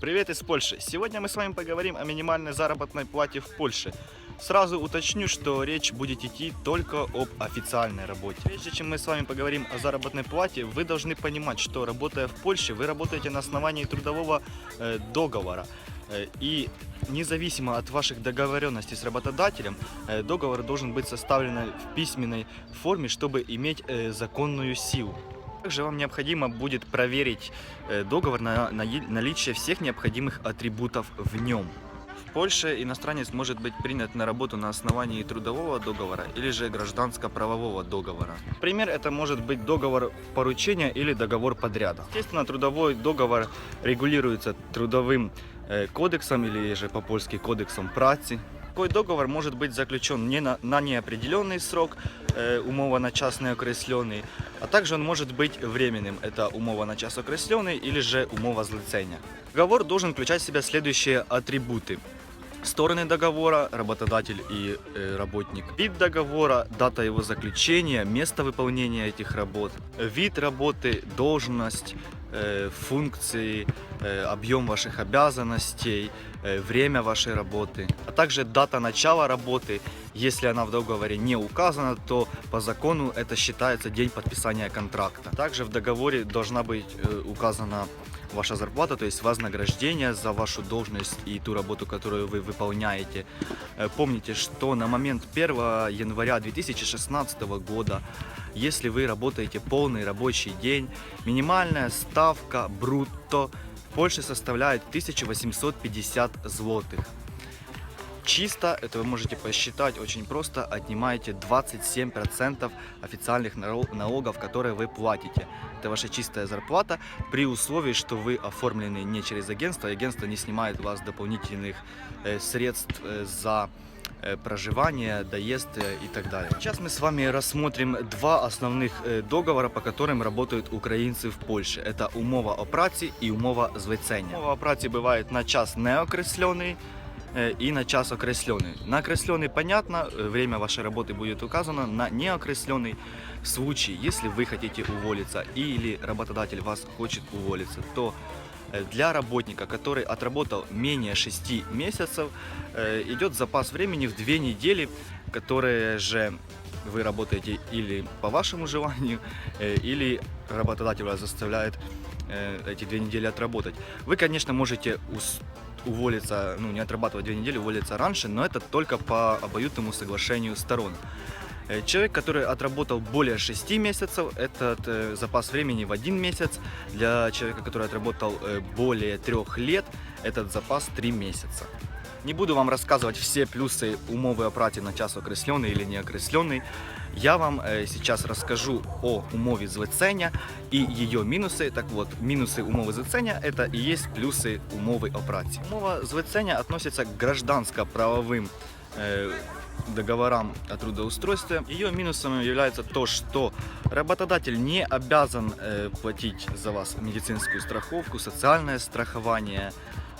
Привет из Польши! Сегодня мы с вами поговорим о минимальной заработной плате в Польше. Сразу уточню, что речь будет идти только об официальной работе. Прежде чем мы с вами поговорим о заработной плате, вы должны понимать, что работая в Польше, вы работаете на основании трудового э, договора. Э, И независимо от ваших договоренностей с работодателем, э, договор должен быть составлен в письменной форме, чтобы иметь э, законную силу. Также вам необходимо будет проверить договор на, наличие всех необходимых атрибутов в нем. В Польше иностранец может быть принят на работу на основании трудового договора или же гражданско-правового договора. Пример это может быть договор поручения или договор подряда. Естественно, трудовой договор регулируется трудовым кодексом или же по-польски кодексом праці. Такой договор может быть заключен не на, на неопределенный срок, э, умова на час неокресленный, а также он может быть временным. Это умова на час окресленный или же умова злицения. Договор должен включать в себя следующие атрибуты. Стороны договора, работодатель и э, работник. Вид договора, дата его заключения, место выполнения этих работ, вид работы, должность, э, функции, э, объем ваших обязанностей, э, время вашей работы, а также дата начала работы. Если она в договоре не указана, то по закону это считается день подписания контракта. Также в договоре должна быть э, указана ваша зарплата, то есть вознаграждение за вашу должность и ту работу, которую вы выполняете. Э, Помните, что на момент 1 января 2016 года, если вы работаете полный рабочий день, минимальная ставка брутто в Польше составляет 1850 злотых. Чисто, это вы можете посчитать очень просто, отнимаете 27% официальных налогов, которые вы платите. Это ваша чистая зарплата при условии, что вы оформлены не через агентство, агентство не снимает у вас дополнительных э, средств э, за э, проживание, доезд э, и так далее. Сейчас мы с вами рассмотрим два основных э, договора, по которым работают украинцы в Польше. Это умова о праці и умова злицення. Умова о праці бывает на час неокресленный, и на час окресленный. На окресленный понятно, время вашей работы будет указано, на неокресленный в случае, если вы хотите уволиться или работодатель вас хочет уволиться, то для работника, который отработал менее 6 месяцев, э, идет запас времени в 2 недели, которые же вы работаете или по вашему желанию, э, или работодатель вас заставляет э, эти две недели отработать. Вы, конечно, можете уволиться, ну, не отрабатывать две недели, уволиться раньше, но это только по обоюдному соглашению сторон. Э, Человек, который отработал более 6 месяцев, этот э, запас времени в один месяц. Для человека, который отработал э, более 3 лет, этот запас 3 месяца. Не буду вам рассказывать все плюсы умовы о праці на час окресленный или не окресленный. Я вам сейчас расскажу о умове злицення и ее минусы. Так вот, минусы умовы злицення это и есть плюсы умовы о праці. Умова злицення относится к гражданско-правовым договорам о трудоустройстве. Ее минусом является то, что работодатель не обязан э, платить за вас медицинскую страховку, социальное страхование.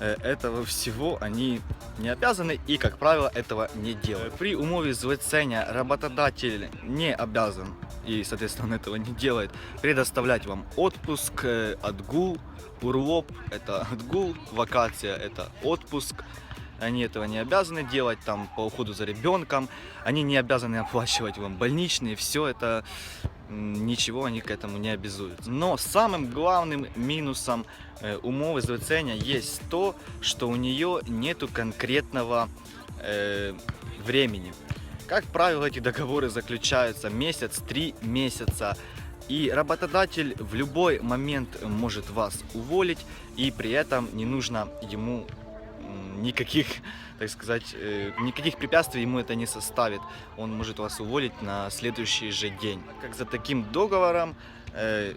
Э, Этого всего они не обязаны и, как правило, этого не делают. При умове злицения работодатель не обязан и, соответственно, он этого не делает, предоставлять вам отпуск, э, отгул, урлоп – это отгул, вакация – это отпуск. Они этого не обязаны делать там по уходу за ребенком, они не обязаны оплачивать вам больничные, все это ничего они к этому не обязуются. Но самым главным минусом э, умовы злицения есть то, что у нее нету конкретного э, времени. Как правило, эти договоры заключаются месяц, три месяца. И работодатель в любой момент может вас уволить, и при этом не нужно ему никаких, так сказать, э, никаких препятствий ему это не составит. Он может вас уволить на следующий же день. Как за таким договором э,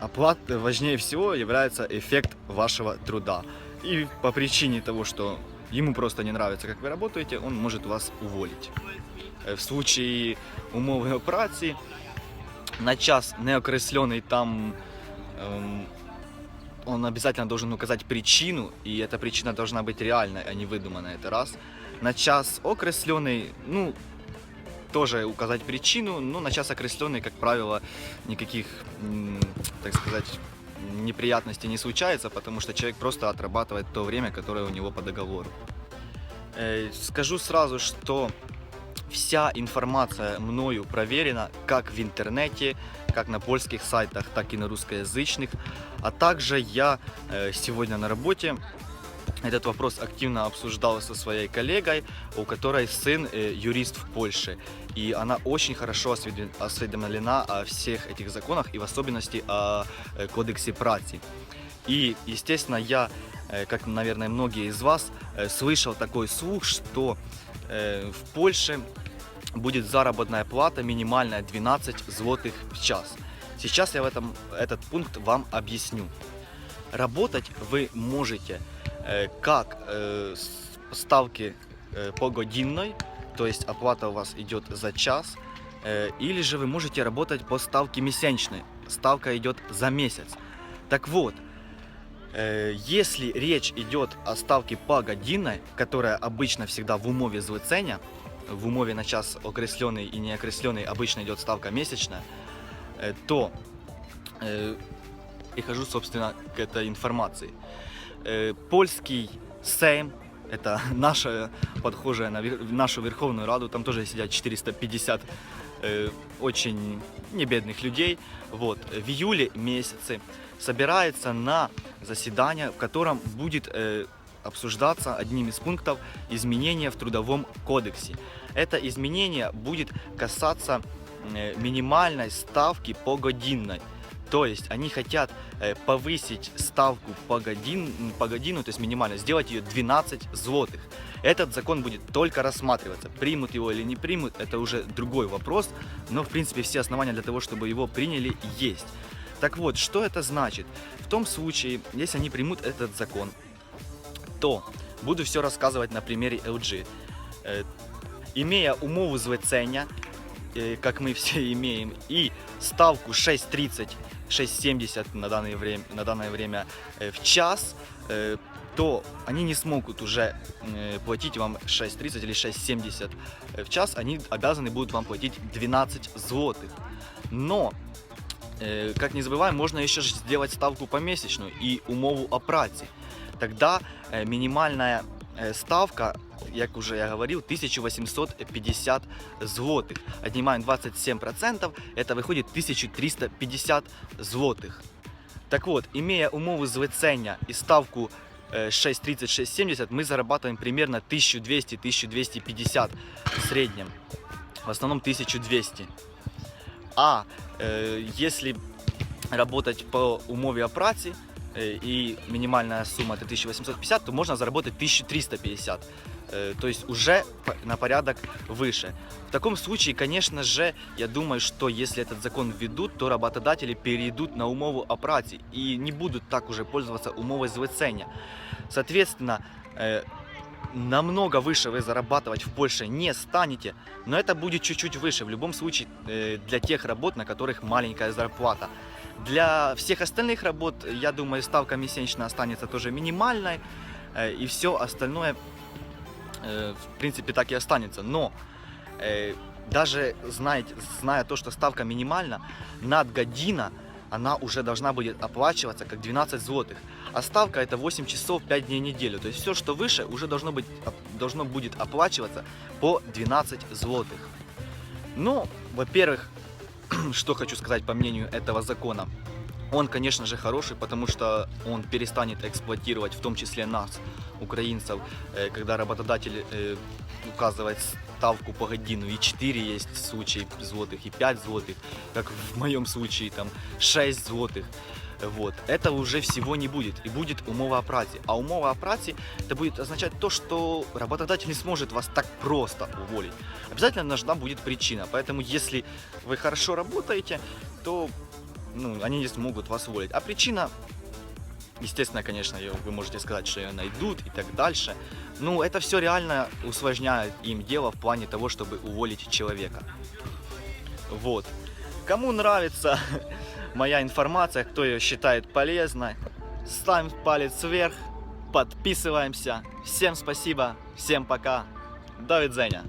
оплат важнее всего является эффект вашего труда. И по причине того, что ему просто не нравится, как вы работаете, он может вас уволить. Э, В случае умови о праці на час неокресленный там эм, он обязательно должен указать причину, и эта причина должна быть реальной, а не выдуманной, это раз. На час окресленный, ну, тоже указать причину, но на час окрестленный, как правило, никаких, так сказать, неприятностей не случается, потому что человек просто отрабатывает то время, которое у него по договору. Э, Скажу сразу, что вся информация мною проверена как в интернете, как на польских сайтах, так и на русскоязычных. А также я э, сегодня на работе этот вопрос активно обсуждал со своей коллегой, у которой сын э, юрист в Польше. И она очень хорошо осведом- осведомлена о всех этих законах и в особенности о э, кодексе праці. И, естественно, я, как, наверное, многие из вас, слышал такой слух, что в Польше будет заработная плата минимальная 12 злотых в час. Сейчас я в этом, этот пункт вам объясню. Работать вы можете э, как э, с ставки э, погодинной, то есть оплата у вас идет за час, э, или же вы можете работать по ставке месячной, ставка идет за месяц. Так вот, э, если речь идет о ставке погодинной, которая обычно всегда в умове злицения, в умове на час окресленный и неокресленный обычно идет ставка месячная, э, то э, прихожу, собственно, к этой информации. Э, Польский Сейм, это наша подхожая на нашу Верховную Раду, там тоже сидят 450 э, очень небедных людей. Вот, в июле месяце собирается на заседание, в котором будет э, обсуждаться одним из пунктов изменения в Трудовом кодексе. Это изменение будет касаться э, минимальной ставки погодинной. То есть они хотят э, повысить ставку погодин, погодину, то есть минимально, сделать ее 12 злотых. Этот закон будет только рассматриваться. Примут его или не примут, это уже другой вопрос. Но, в принципе, все основания для того, чтобы его приняли, есть. Так вот, что это значит? В том случае, если они примут этот закон, то буду все рассказывать на примере LG. Э, Имея умову злицення, э, как мы все имеем, и ставку 6.30, 6.70 на данное время, на данное время э, в час, э, то они не смогут уже э, платить вам 6.30 или 6.70 в час, они обязаны будут вам платить 12 злотых. Но, э, как не забываем, можно еще сделать ставку помесячную и умову о праці. Тогда э, минимальная э, ставка, як уже я говорил, 1850 злотых. Отнимаем 27%, это выходит 1350 злотых. Так вот, имея умову злицення и ставку э, 6.30-6.70, мы зарабатываем примерно 1200-1250 в среднем. В основном 1200. А э, если работать по умове о праці э, и минимальная сумма это 1850, то можно заработать 1350. Э, то есть уже на порядок выше. В таком случае, конечно же, я думаю, что если этот закон введут, то работодатели перейдут на умову о праці и не будут так уже пользоваться умовой злицения. Соответственно, э, намного выше вы зарабатывать в Польше не станете, но это будет чуть-чуть выше. В любом случае, э, для тех работ, на которых маленькая зарплата. Для всех остальных работ, я думаю, ставка месячная останется тоже минимальной, э, и все остальное, э, в принципе, так и останется. Но э, даже знаете, зная то, что ставка минимальна, надгодина, она уже должна будет оплачиваться как 12 злотых. А ставка это 8 часов 5 дней в неделю. То есть все, что выше, уже должно, быть, должно будет оплачиваться по 12 злотых. Ну, во-первых, что хочу сказать по мнению этого закона. Он, конечно же, хороший, потому что он перестанет эксплуатировать в том числе нас, украинцев, э, когда работодатель э, указывает ставку по годину, и 4 есть случаи злотых, и 5 злотых, как в моем случае, там 6 злотых. Вот. Это уже всего не будет, и будет умова о праці. А умова о праці это будет означать то, что работодатель не сможет вас так просто уволить. Обязательно нужна будет причина. Поэтому, если вы хорошо работаете, то ну, они не смогут вас уволить. А причина, естественно, конечно, вы можете сказать, что ее найдут и так дальше. Ну, это все реально усложняет им дело в плане того, чтобы уволить человека. Вот. Кому нравится моя информация, кто ее считает полезной, ставим палец вверх, подписываемся. Всем спасибо, всем пока. До видения.